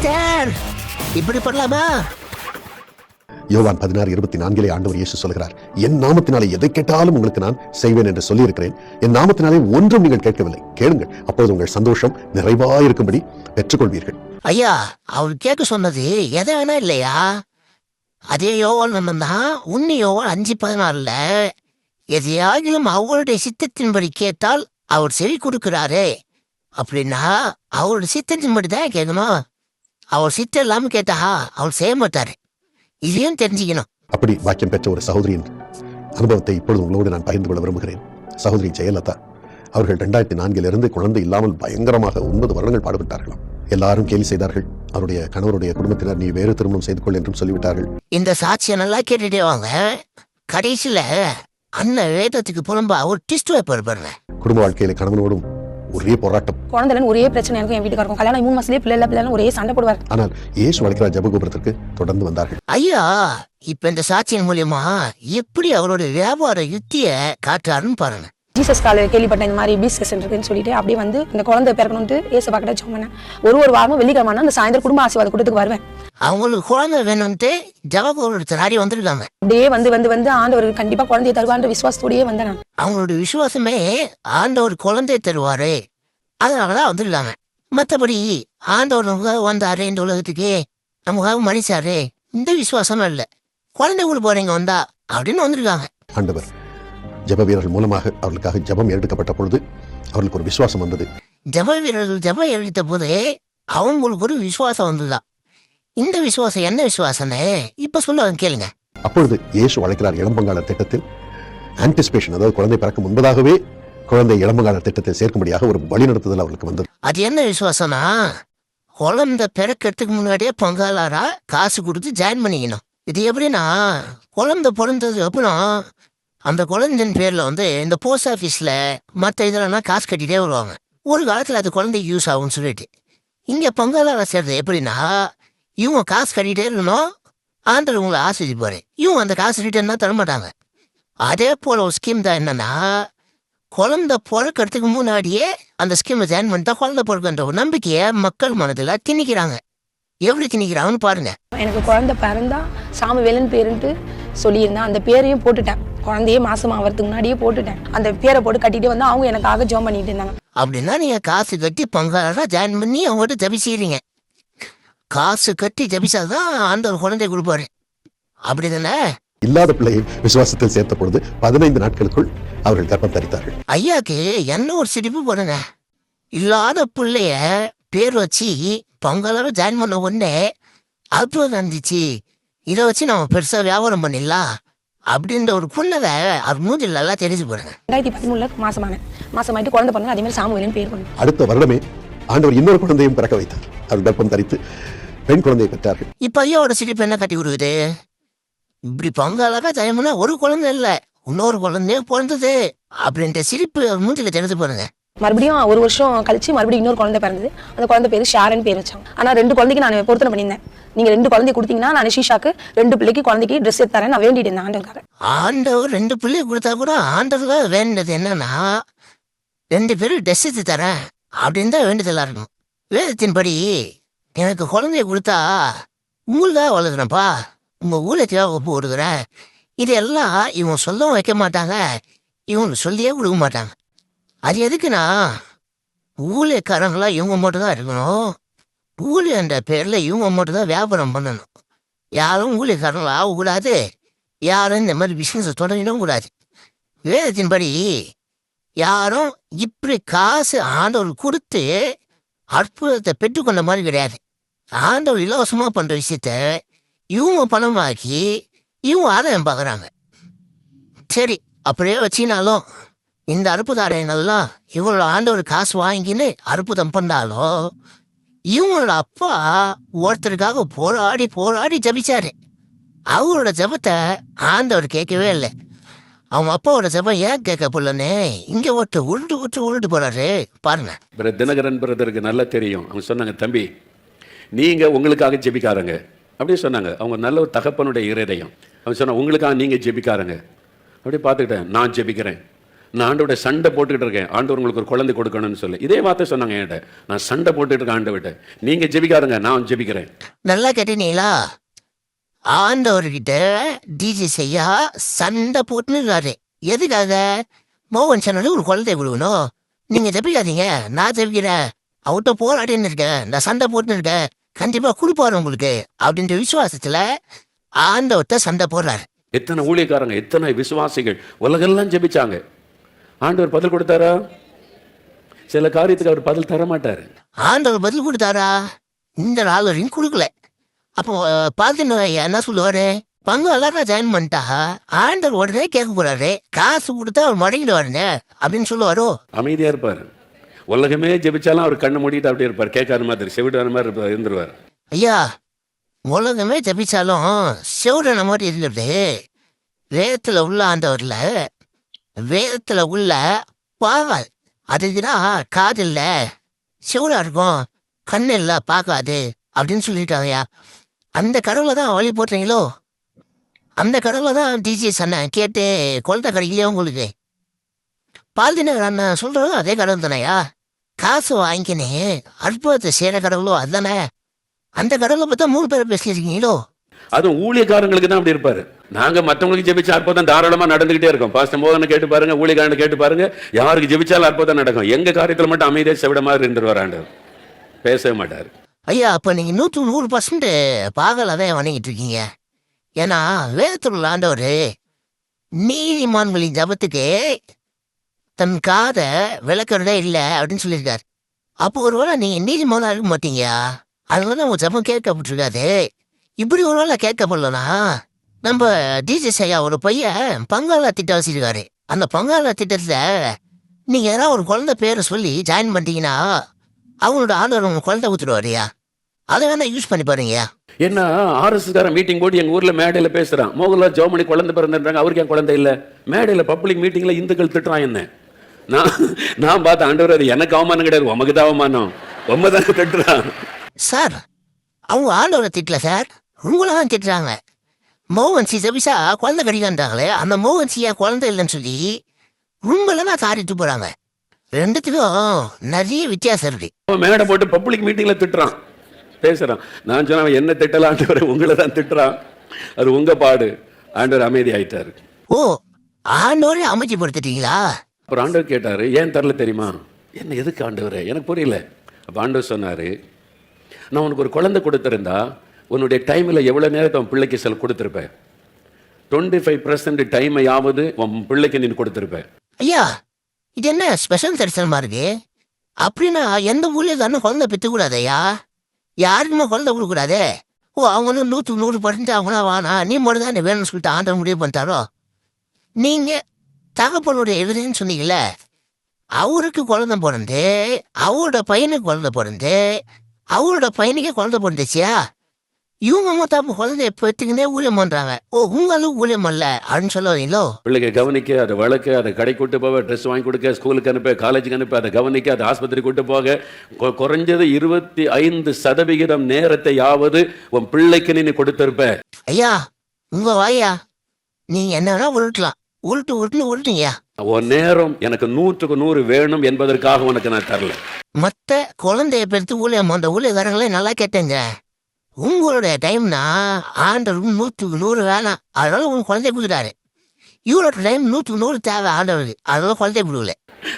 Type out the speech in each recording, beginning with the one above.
Pastor இப்படி பண்ணலாமா? யோவான் பதினாறு இருபத்தி நான்கிலே ஆண்டவர் இயேசு சொல்கிறார் என் நாமத்தினாலே எதை கேட்டாலும் உங்களுக்கு நான் செய்வேன் என்று சொல்லியிருக்கிறேன். என் நாமத்தினாலே ஒன்றும் நீங்கள் கேட்கவில்லை. கேளுங்கள் அப்பொழுது உங்கள் சந்தோஷம் நிறைவாயிருக்கும்படி பெற்றுக்கொள்வீர்கள். ஐயா அவர் கேட்க சொன்னது எதை வேணா இல்லையா? அதே யோவான் வந்தா உன்னி யோவான் அஞ்சு பதினாறுல எதையாகிலும் அவருடைய சித்தத்தின்படி கேட்டால் அவர் செவி கொடுக்கிறாரே. அப்படின்னா அவருடைய சித்தத்தின்படி தான் கேட்கணும். அவர் சித்தம் இல்லாம கேட்டா அவர் செய்ய மாட்டாரு இதையும் தெரிஞ்சுக்கணும். அப்படி வாக்கியம் பெற்ற ஒரு சகோதரியின் அனுபவத்தை இப்பொழுது உங்களோடு நான் பகிர்ந்து கொள்ள விரும்புகிறேன். சகோதரி ஜெயலதா அவர்கள் ரெண்டாயிரத்தி நான்கிலிருந்து குழந்தை இல்லாமல் பயங்கரமாக ஒன்பது வருடங்கள் பாடுபட்டார்களாம். எல்லாரும் கேலி செய்தார்கள். அவருடைய கணவருடைய குடும்பத்தினர் நீ வேறு திருமணம் செய்து கொள் என்றும் சொல்லிவிட்டார்கள். இந்த சாட்சியை நல்லா கேட்டுட்டே வாங்க. கடைசியில அண்ணன் வேதத்துக்கு புலம்பா ஒரு டிஸ்ட் வைப்பார் பாருங்க. குடும்ப வாழ்க்கையில கணவனோடும் ஒரே போராட்டம். குழந்தைலன்னு ஒரே பிரச்சனை எனக்கும் என் வீட்டுக்காருக்கும். கல்யாணம் மூணு மாசத்துலயே பிள்ளை இல்ல பிள்ளை ஒரே சண்டை போடுவார். ஆனால் இயேசு அழைக்கிறார் ஜபகோபுரத்திற்கு தொடர்ந்து வந்தார்கள். ஐயா இப்ப இந்த சாட்சியின் மூலியமா எப்படி அவரோட வியாபார யுத்திய காட்டுறாருன்னு பாருங்க. ஜீசஸ் கால கேள்விப்பட்டேன் இந்த மாதிரி பீஸ் இருக்குன்னு சொல்லிட்டு அப்படியே வந்து இந்த குழந்தை பிறக்கணும்ட்டு ஏசு பக்கத்துல சொன்னேன் ஒரு ஒரு வாரமும் வெள்ளிக்கிழமை அந்த சாயந்தரம் குடும்ப ஆசீர்வாத கூட்டத்துக்கு வருவேன். அவங்களுக்கு குழந்தை வேணும்ட்டு ஜவகோபுரத்து நாடி வந்திருக்காங்க. அப்படியே வந்து வந்து வந்து ஆண்டவர் கண்டிப்பா குழந்தைய தருவான்ற விசுவாசத்தோடயே வந்தேன் நான். அவங்களோட விசுவாசமே ஆண்டவர் குழந்தை தருவாரு. அதனாலதான் வந்திருக்காங்க. மத்தபடி ஆண்டவர் வந்தாரு இந்த உலகத்துக்கு. நமக்காக மனுஷாரு இந்த விசுவாசம் இல்ல. குழந்தை கூட போறீங்க வந்தா அப்படின்னு வந்திருக்காங்க. ஆண்டவர் ஜெப வீரர்கள் மூலமாக அவர்களுக்காக ஜெபம் எடுக்கப்பட்ட பொழுது அவர்களுக்கு ஒரு விசுவாசம் வந்தது. ஜப வீரர்கள் ஜப எழுதித்த போது அவங்களுக்கு ஒரு விசுவாசம் வந்ததுதான். இந்த விசுவாசம் என்ன விசுவாசம்னு இப்ப சொல்லுவாங்க கேளுங்க. அப்பொழுது இயேசு அழைக்கிறார் இளம்பங்காளர் திட்டத்தில். ஆன்டிசிபேஷன் அதாவது குழந்தை பிறக்கும் முன்பதாகவே குழந்தை இளம்பங்காளர் திட்டத்தில் சேர்க்கும்படியாக ஒரு வழிநடத்துதல் அவர்களுக்கு வந்தது. அது என்ன விசுவாசம்னா குழந்தை பிறக்கிறதுக்கு முன்னாடியே பங்காளாரா காசு கொடுத்து ஜாயின் பண்ணிக்கணும். இது எப்படின்னா குழந்தை பிறந்தது அப்புறம் அந்த குழந்தையின் பேரில் வந்து இந்த போஸ்ட் ஆஃபீஸில் மற்ற இதெல்லாம் காசு கட்டிகிட்டே வருவாங்க. ஒரு காலத்தில் அது குழந்தைக்கு யூஸ் ஆகும்னு சொல்லிட்டு. இங்கே பொங்கலாக செய்கிறது எப்படின்னா இவங்க காசு கட்டிகிட்டே இருக்கணும் ஆண்டர் உங்களை ஆசிரிப்பாரு இவங்க அந்த காசு ரிட்டர்ன் தான் தரமாட்டாங்க அதே போல் ஒரு ஸ்கீம் தான் என்னென்னா குழந்தை பிறக்கிறதுக்கு முன்னாடியே அந்த ஸ்கீமை ஜாயின் பண்ணிட்டா குழந்தை பிறக்கின்ற ஒரு நம்பிக்கையை மக்கள் மனதில் திணிக்கிறாங்க. எப்படி திணிக்கிறாங்கன்னு பாருங்க. எனக்கு குழந்தை பிறந்தா வெளின்னு பேருன்ட்டு சொல்லியிருந்தேன் அந்த பேரையும் போட்டுட்டேன். குழந்தையே மாசம் ஆகிறதுக்கு முன்னாடியே போட்டுட்டேன். அந்த பேரை போட்டு கட்டிட்டு வந்து அவங்க எனக்காக ஜோம் பண்ணிட்டு இருந்தாங்க. அப்படின்னா நீங்க காசு கட்டி பங்காளராக ஜாயின் பண்ணி அவங்ககிட்ட ஜபிச்சிடுறீங்க காசு கட்டி ஜபிச்சாதான் ஆண்டவர் குழந்தை கொடுப்பாரு. அப்படி தானே இல்லாத பிள்ளையை விசுவாசத்தில் சேர்த்த பொழுது பதினைந்து நாட்களுக்குள் அவர்கள் கர்ப்பம் தரித்தார்கள். ஐயாக்கு என்ன ஒரு சிரிப்பு பண்ணுங்க இல்லாத பிள்ளைய பேர் வச்சு பொங்கலோட ஜாயின் பண்ண உடனே அற்புதம் நடந்துச்சு. இதை வச்சு நம்ம பெருசா வியாபாரம் பண்ணிடலாம். அப்படின்ற ஒரு புண்ணதை அவர் மூஞ்சில் நல்லா தெரிஞ்சு போடுங்க ரெண்டாயிரத்தி பதிமூணுல மாசமானேன் மாசமாயிட்டு குழந்தை பிறந்தது அதே மாதிரி சாமுவேலன் பேர் பண்ணேன் அடுத்த வருடமே ஆண்டவர் இன்னொரு குழந்தையும் பிறக்க வைத்தார். அவர் கர்ப்பம் தரித்து பெண் குழந்தையை பெற்றார்கள். இப்ப ஐயாவோட சிரிப்பு என்ன கட்டி கொடுக்குது? இப்படி பொங்கலாக ஜெயம்னா ஒரு குழந்தை இல்ல. இன்னொரு குழந்தையே பிறந்தது. அப்படின்ற சிரிப்பு அவர் மூஞ்சில தெரிஞ்சு பாருங்க மறுபடியும் ஒரு வருஷம் கழிச்சு மறுபடியும் இன்னொரு குழந்தை பிறந்தது. அந்த குழந்தை பேர் ஷாரன் பேர் வச்சாங்க. ஆனா ரெண்டு குழந்தைக்கு நான் பொருத்தனை பண்ணியிருந்தேன். நீங்க ரெண்டு குழந்தை கொடுத்தீங்கன்னா நான் நிஷிஷாக்கு ரெண்டு பிள்ளைக்கு குழந்தைக்கு ட்ரெஸ் எடுத்து தரேன். நான் வேண்டிட்டு இருந்தேன் ஆண்டவருக்காக. ஆண்டவர் ரெண்டு பிள்ளை கொடுத்தா கூட ஆண்டவர் வேண்டது என்னன்னா ரெண்டு பேரும் ட்ரெஸ் எடுத்து தரேன் அப்படின்னு தான் வேண்டுதலா இருக்கும் வேதத்தின்படி எனக்கு குழந்தைய கொடுத்தா உங்களுக்காக வளர்க்குறேன்ப்பா உங்க ஊழலுக்காக ஒப்பு கொடுக்குறேன் இதெல்லாம் இவன் சொல்லவும் வைக்க மாட்டாங்க. இவன் சொல்லியே கொடுக்க மாட்டாங்க. அது எதுக்குன்னா ஊழியக்காரங்களா இவங்க மட்டும் தான் கூலி என்ற பேரில் இவங்க மட்டும் தான் வியாபாரம் பண்ணணும். யாரும் ஊழியக்காரங்களா ஆகக்கூடாது. யாரும் இந்த மாதிரி பிஸ்னஸை தொடங்கிடவும் கூடாது. வேதத்தின்படி யாரும் இப்படி காசு ஆண்டவர் கொடுத்து அற்புதத்தை பெற்றுக்கொண்ட மாதிரி கிடையாது. ஆண்டவர் இலவசமாக பண்ணுற விஷயத்த இவங்க பணமாக்கி இவங்க ஆதாயம் பார்க்குறாங்க. சரி அப்படியே வச்சினாலும் இந்த அற்புத ஆடயங்கள்லாம் இவ்வளோ ஆண்டவர் காசு வாங்கின்னு அற்புதம் பண்ணாலும் இவங்களோட அப்பா ஒருத்தருக்காக போராடி போராடி ஜபிச்சாரு. அவரோட ஜபத்தை ஆண்டவர் கேட்கவே இல்லை. அவங்க அப்பாவோட ஜபம் ஏன் கேட்க போலன்னு இங்க ஒருத்தர் உருண்டு உருட்டு உருண்டு போறாரு. பாருங்க. பிர தினகரன் பிரதருக்கு நல்லா தெரியும். அவங்க சொன்னாங்க தம்பி நீங்கள் உங்களுக்காக ஜெபிக்காரங்க. அப்படியே சொன்னாங்க. அவங்க நல்ல ஒரு தகப்பனுடைய இருதயம். அவங்க சொன்னாங்க உங்களுக்காக நீங்கள் ஜெபிக்காரங்க. அப்படியே பார்த்துக்கிட்டேன் நான் ஜெபிக்கிறேன். நான் ஆண்டோட சண்டை போட்டுக்கிட்டு இருக்கேன். ஆண்டவர் உங்களுக்கு ஒரு குழந்தை கொடுக்கணும்னு சொல்லி. இதே வார்த்தை சொன்னாங்க என்கிட்ட. நான் சண்டை போட்டுட்டு இருக்கேன் ஆண்டவர்கிட்ட. நீங்க ஜெபிக்காருங்க நான் ஜெபிக்கிறேன். நல்லா கேட்டீங்களா ஆண்டவர்கிட்ட டிஜி செய்யா சண்டை போட்டுன்னு எதுக்காக? மோகன் சேனல் ஒரு குழந்தை விடுவணும் நீங்க ஜெபிக்காதீங்க நான் ஜெபிக்கிறேன். அவர்கிட்ட போராடின்னு இருக்கேன். நான் சண்டை போட்டுன்னு இருக்கேன். கண்டிப்பா கொடுப்பாரு உங்களுக்கு. அப்படின்ற விசுவாசத்துல ஆண்டவர்கிட்ட சண்டை போடுறாரு. எத்தனை ஊழியக்காரங்க எத்தனை விசுவாசிகள் உலகெல்லாம் ஜெபிச்சாங்க. ஆண்டவர் பதில் கொடுத்தாரா? சில காரியத்துக்கு அவர் பதில் தர மாட்டாரு ஆண்டவர் பதில் கொடுத்தாரா? இந்த நாள் வரையும் கொடுக்கல. அப்போ பார்த்து என்ன சொல்லுவாரு? பங்கு எல்லாரும் ஜாயின் பண்ணிட்டா ஆண்டவர் உடனே கேட்க போறாரு. காசு கொடுத்தா அவர் மடங்கிடுவாருங்க அப்படின்னு சொல்லுவாரோ? அமைதியா இருப்பாரு. உலகமே ஜெபிச்சாலும் அவர் கண்ணை மூடிட்டு அப்படியே இருப்பார். கேட்காத மாதிரி செவிடான மாதிரி இருப்பார் இருந்துருவார். ஐயா உலகமே ஜபிச்சாலும் சிவரன மாதிரி இருக்கிறது வேதத்துல உள்ள ஆண்டவர்ல வேதத்துல உள்ள பாவல் அதுதான் காது இல்ல இருக்கும். கண்ணு இல்லை பார்க்காது அப்படின்னு சொல்லிட்டாங்கய்யா. அந்த கடவுளை தான் வழி போட்டுறீங்களோ அந்த கடவுளை தான் டிஜி அண்ணன் கேட்டு குழந்தை கிடைக்கலையா உங்களுக்கு. பால்தினகர் அண்ணன் சொல்கிறதும் அதே கடவுள் தானேயா காசு வாங்கிக்கினே அற்புதத்தை செய்கிற கடவுளோ அதுதானே. அந்த கடவுளை பார்த்தா மூணு பேர் பேசியிருக்கீங்களோ? அதுவும் ஊழியக்காரங்களுக்கு தான் அப்படி இருப்பாரு. நாங்க மத்தவங்களுக்கு ஜெபிச்சா அற்புதம் தாராளமா நடந்துகிட்டே இருக்கோம். பாஸ்டர் மோகனை கேட்டு பாருங்க ஊழியக்காரன் கேட்டு பாருங்க யாருக்கு ஜெபிச்சாலும் அற்புதம் நடக்கும். எங்க காரியத்துல மட்டும் அமைதியா செவிட மாதிரி இருந்துருவார் ஆண்டவர் பேசவே மாட்டார். ஐயா அப்போ நீங்கள் நூற்று நூறு பர்சன்ட் பாகல அதே வணங்கிட்டு இருக்கீங்க. ஏன்னா வேதத்தில் ஆண்டவர் நீதிமான்களின் ஜபத்துக்கு தன் காதை விளக்குறதே இல்லை அப்படின்னு சொல்லியிருக்காரு. அப்போ ஒருவேளை நீங்கள் நீதிமானாக இருக்க மாட்டீங்க அதனால உங்க ஜபம் கேட்கப்பட்டிருக்காது. இப்படி ஒருவேளை கேட்கப்படலனா நம்ம டிஜே ஐயா ஒரு பையன் பங்காள திட்டம் வச்சிருக்காரு. அந்த பங்காள திட்டத்தில் நீங்கள் ஏதாவது ஒரு குழந்தை பேரை சொல்லி ஜாயின் பண்ணிட்டீங்கன்னா அவங்களோட ஆண்டவர் உங்க குழந்தை ஊத்துடுவாருயா அதை வேணா யூஸ் பண்ணி பாருங்கய்யா என்ன ஆர்எஸ் காரன் மீட்டிங் போட்டு எங்க ஊர்ல மேடையில பேசுறான். மோகன்லால் ஜோமணி குழந்தை பிறந்துன்றாங்க அவருக்கு என் குழந்தை இல்ல? மேடையில பப்ளிக் மீட்டிங்ல இந்துக்கள் திட்டுறான் என்ன? நான் நான் பார்த்த ஆண்டவர் அது எனக்கு அவமானம் கிடையாது உமக்கு தான் அவமானம். உண்மை தானே திட்டுறான். சார் அவங்க ஆண்டவரை திட்டல சார்? உங்களை தான் திட்டுறாங்க மோகன் சி ஜபிசா குழந்தை கிடைக்கான்றாங்களே அந்த மோகன் சியா குழந்தை இல்லைன்னு சொல்லி உங்களை தான் தாரிட்டு போறாங்க ரெண்டுத்துக்கும் நிறைய வித்தியாசம் இருக்கு மேடை போட்டு பப்ளிக் மீட்டிங்ல திட்டுறான். பேசுறான். நான் சொன்னேன் அவன் என்ன திட்டல ஆண்டவர் உங்களை தான் திட்டுறான். அது உங்க பாடு. ஆண்டவர் அமைதி ஆயிட்டாரு. ஓ ஆண்டவரே அமைச்சு படுத்துட்டீங்களா? அப்புறம் ஆண்டவர் கேட்டாரு ஏன் தரல தெரியுமா? என்ன எதுக்கு ஆண்டவர்? எனக்கு புரியல. அப்ப ஆண்டவர் சொன்னாரு நான் உனக்கு ஒரு குழந்தை கொடுத்திருந்தா உன்னுடைய டைமில் எவ்வளோ நேரத்தை உன் பிள்ளைக்கு செல் கொடுத்துருப்பேன் டுவெண்ட்டி ஃபைவ் பர்சன்ட் டைமையாவது உன் பிள்ளைக்கு நீ கொடுத்துருப்பேன் ஐயா இது என்ன ஸ்பெஷல் தரிசனம் இருக்கு? அப்படின்னா எந்த ஊர்லயே தானே குழந்தை பெற்றுக்கூடாதையா யாருக்குமே குழந்தை கொடுக்கூடாதே ஓ அவங்களும் நூற்றுக்கு நூறு பர்சன்ட் அவங்களா வானா? நீ மட்டும் தான் வேணும்னு சொல்லிட்டு ஆண்டவர் முடிவு பண்ணிட்டாரோ? நீங்கள் தகப்பனுடைய எதிரின்னு சொன்னீங்களே அவருக்கு குழந்தை பிறந்து அவரோட பையனுக்கு குழந்தை பிறந்து அவரோட பையனுக்கே குழந்தை பிறந்துச்சியா? இவங்க மொத்தம் குழந்தைய பெற்றுக்கினே ஊழியம் பண்றாங்க. ஓ உங்களும் ஊழியம் அல்ல அப்படின்னு சொல்ல வரீங்களோ பிள்ளைக்கு கவனிக்க அதை வளர்க்க அதை கடை கூட்டு போக ட்ரெஸ் வாங்கி கொடுக்க ஸ்கூலுக்கு அனுப்ப காலேஜுக்கு அனுப்ப அதை கவனிக்க அதை ஆஸ்பத்திரி கூட்டு போக. குறைஞ்சது இருபத்தி ஐந்து சதவிகிதம் நேரத்தையாவது உன் பிள்ளைக்கு நீ கொடுத்திருப்ப. ஐயா உங்க வாயா? நீங்க என்ன உருட்டலாம். உருட்டு உருட்டுன்னு உருட்டுங்கய்யா உன் நேரம் எனக்கு நூற்றுக்கு நூறு வேணும் என்பதற்காக உனக்கு நான் தரல. மற்ற குழந்தைய பெருத்து ஊழியம் அந்த ஊழியக்காரங்களே நல்லா கேட்டேங்க. உங்களுடைய டைம்னா ஆண்டவர் நூற்றுக்கு நூறு வேணாம் அதனால உங்க குழந்தைய கொடுக்குறாரு இவரோட டைம் நூற்றுக்கு நூறு தேவை ஆண்டவருக்கு. அதனால குழந்தைய கொடுக்கல.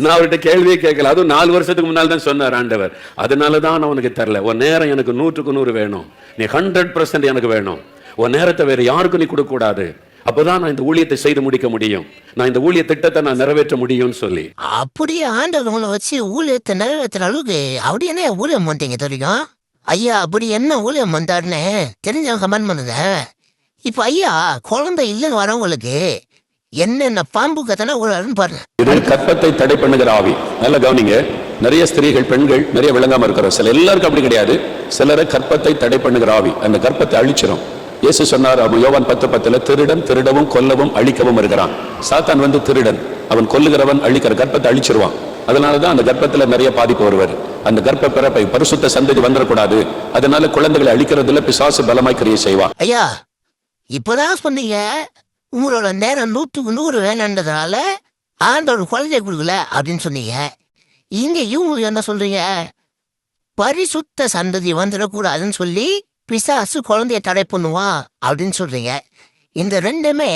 நான் அவர்கிட்ட கேள்வியே கேட்கல. அதுவும் நாலு வருஷத்துக்கு முன்னால் தான் சொன்னார் ஆண்டவர். அதனால தான் நான் உனக்கு தரல. உன் நேரம் எனக்கு நூற்றுக்கு நூறு வேணும். நீ ஹண்ட்ரட் பர்சன்ட் எனக்கு வேணும். உன் நேரத்தை வேற யாருக்கும் நீ கொடுக்க கூடாது அப்பதான் நான் இந்த ஊழியத்தை செய்து முடிக்க முடியும். நான் இந்த ஊழிய திட்டத்தை நான் நிறைவேற்ற முடியும்னு சொல்லி. அப்படியே ஆண்டவர் உங்களை வச்சு ஊழியத்தை நிறைவேற்றுற அளவுக்கு அப்படி என்ன ஊழியம் பண்ணிட்டீங்க தெரியும்? ஐயா அப்படி என்ன ஊழியம் வந்தாருன்னு தெரிஞ்சவங்க கமெண்ட் பண்ணுங்க. இப்போ ஐயா குழந்தை இல்லைன்னு வரவங்களுக்கு என்னென்ன பாம்பு கத்தனா ஊழல்னு பாருங்க. இது கற்பத்தை தடை பண்ணுகிற ஆவி. நல்ல கவனிங்க. நிறைய ஸ்திரீகள் பெண்கள் நிறைய விளங்காம இருக்கிறோம். சில எல்லாருக்கும் அப்படி கிடையாது. சிலரை கற்பத்தை தடை பண்ணுகிற ஆவி. அந்த கற்பத்தை அழிச்சிரும். இயேசு சொன்னார் அவன் யோவான் பத்து பத்துல திருடன் திருடவும் கொல்லவும் அழிக்கவும் இருக்கிறான் சாத்தான் வந்து திருடன். அவன் கொல்லுகிறவன் அழிக்கிற கற்பத்தை அழிச்சிருவான். அதனாலதான் அந்த கர்ப்பத்தில் நிறைய பாதிப்பு வருவார். அந்த கர்ப்ப பிறப்பை பரிசுத்த சந்ததி வந்துடக்கூடாது. அதனால குழந்தைகளை அழிக்கிறதுல பிசாசு பலமாய் கிரியை செய்வான் ஐயா இப்பதான் சொன்னீங்க உங்களோட நேரம் நூற்றுக்கு நூறு வேணுன்றதுனால ஆண்டவர் குழந்தை கொடுக்கல அப்படின்னு சொன்னீங்க. இங்க இவங்க என்ன சொல்றீங்க? பரிசுத்த சந்ததி வந்துடக்கூடாதுன்னு சொல்லி பிசாசு குழந்தைய தடை பண்ணுவான் அப்படின்னு சொல்றீங்க. இந்த ரெண்டுமே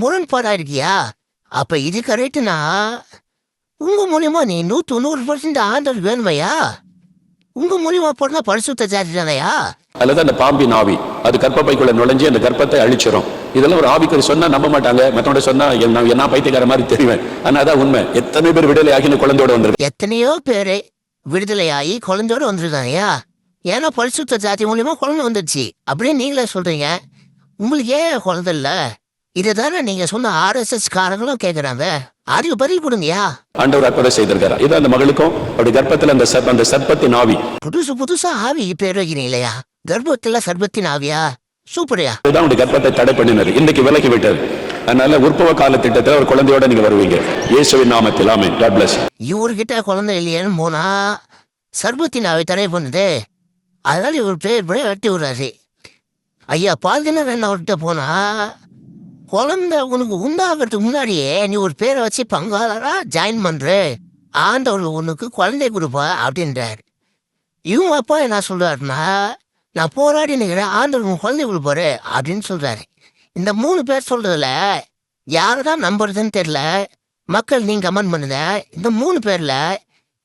முரண்பாடா இருக்கியா? அப்ப இது கரெக்டுனா உங்க மூலியமா நீ நூறு பர்சன்ட் ஆண்டவர் வேணுமையா? உங்க மூலியமா போனா பரிசுத்த ஜாதி தானையா? அதுலதான் அந்த பாம்பின் ஆவி அது கர்ப்பப்பைக்குள்ள நுழைஞ்சு அந்த கர்ப்பத்தை அழிச்சிரும். இதெல்லாம் ஒரு ஆவிக்கு சொன்னா நம்ப மாட்டாங்க. மத்தவங்க சொன்னா என்ன என்ன பைத்தியக்கார மாதிரி தெரிவேன். ஆனா அதான் உண்மை. எத்தனை பேர் விடுதலை ஆகி குழந்தையோட வந்திருக்கு. எத்தனையோ பேரு விடுதலையாகி குழந்தையோட வந்துருக்காங்கயா ஏன்னா பரிசுத்த ஜாதி மூலியமா குழந்தை வந்துடுச்சு அப்படின்னு நீங்களே சொல்றீங்க. உங்களுக்கு ஏன் குழந்தை இல்ல? இதுதானே நீங்க சொன்ன ஆர்எஸ்எஸ் காரங்களும் கேக்குறாங்க. அறிவு பதில் கொடுங்கயா ஆண்டவர் அற்புதம் செய்திருக்காரு இது அந்த மகளுக்கும் அப்படி கர்ப்பத்துல அந்த சர்ப்ப அந்த சர்ப்பத்தின் ஆவி. புதுசு புதுசா ஆவி பேர் வைக்கிறீங்க இல்லையா கர்ப்பத்துல சர்பத்தின் ஆவியா? சூப்பர்யா. அதுதான் உடைய கர்ப்பத்தை தடை பண்ணினார் இன்னைக்கு விலக்கி விட்டார் அதனால உற்பவ கால திட்டத்துல ஒரு குழந்தையோட நீங்க வருவீங்க. இயேசுவின் நாமத்தில். God bless you. இவர்கிட்ட குழந்தை இல்லையேன்னு போனா சர்பத்தின் ஆவி தடை பண்ணுது. அதனால இவர் பேர் பேர் வெட்டி விடுறாரு. ஐயா பாதினர் என்ன அவர்கிட்ட போனா குழந்தை உனக்கு உண்டாகிறதுக்கு முன்னாடியே நீ ஒரு பேரை வச்சு பங்காளராக ஜாயின் பண்ணுற ஆண்டவர் உனக்கு குழந்தை கொடுப்பா அப்படின்றார். இவங்க அப்பா என்ன சொல்கிறாருன்னா நான் போராடி நிற்கிறேன் ஆண்டவர் குழந்தை கொடுப்பாரு அப்படின்னு சொல்கிறாரு இந்த மூணு பேர் சொல்கிறதுல யாரை தான் நம்புறதுன்னு தெரியல. மக்கள் நீங்கள் கமெண்ட் பண்ணுங்க. இந்த மூணு பேரில்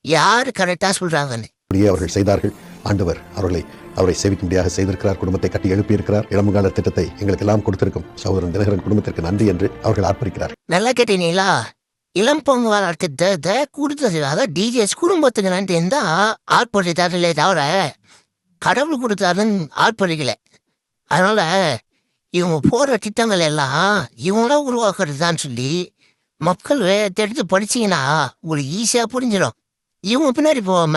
யார் கரெக்டாக சொல்கிறாங்கன்னு அப்படியே அவர்கள் செய்தார்கள். ஆண்டவர் அவர்களை அவரை சேவிக்கும்படியாக செய்திருக்கிறார் குடும்பத்தை கட்டி எழுப்பியிருக்கிறார். இளமுகால திட்டத்தை எங்களுக்கு எல்லாம் கொடுத்திருக்கும் சகோதரன் தினகரன் குடும்பத்திற்கு நன்றி என்று அவர்கள் ஆர்ப்பரிக்கிறார். நல்லா கேட்டீங்களா? இளம் பொங்கல் திட்டத்தை கொடுத்தது டிஜிஎஸ் குடும்பத்துக்கு நன்றி தான் ஆர்ப்பரித்தார்களே தவிர கடவுள் கொடுத்தாருன்னு ஆர்ப்பரிக்கல. அதனால இவங்க போற திட்டங்கள் எல்லாம் இவங்கள உருவாக்குறது தான் சொல்லி மக்கள் தெரிஞ்சு எடுத்து படிச்சீங்கன்னா உங்களுக்கு ஈஸியா புரிஞ்சிடும். இவங்க பின்னாடி போவாம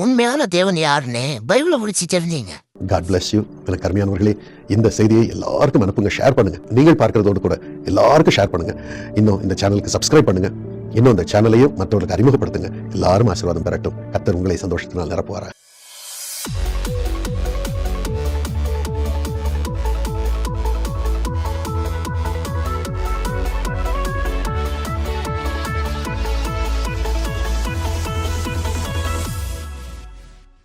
உண்மையான தேவன் யாருன்னு பைபிளை பிடிச்சி தெரிஞ்சீங்க. காட் பிளஸ் யூ எனக்கு அருமையானவர்களே இந்த செய்தியை எல்லாருக்கும் அனுப்புங்க ஷேர் பண்ணுங்க. நீங்கள் பார்க்கறதோடு கூட எல்லாருக்கும் ஷேர் பண்ணுங்க. இன்னும் இந்த சேனலுக்கு சப்ஸ்கிரைப் பண்ணுங்க. இன்னும் இந்த சேனலையும் மற்றவர்களுக்கு அறிமுகப்படுத்துங்க. எல்லாரும் ஆசீர்வாதம் பெறட்டும். கத்தர் உங்களை சந்தோஷத்தினால் நிரப்புவாரா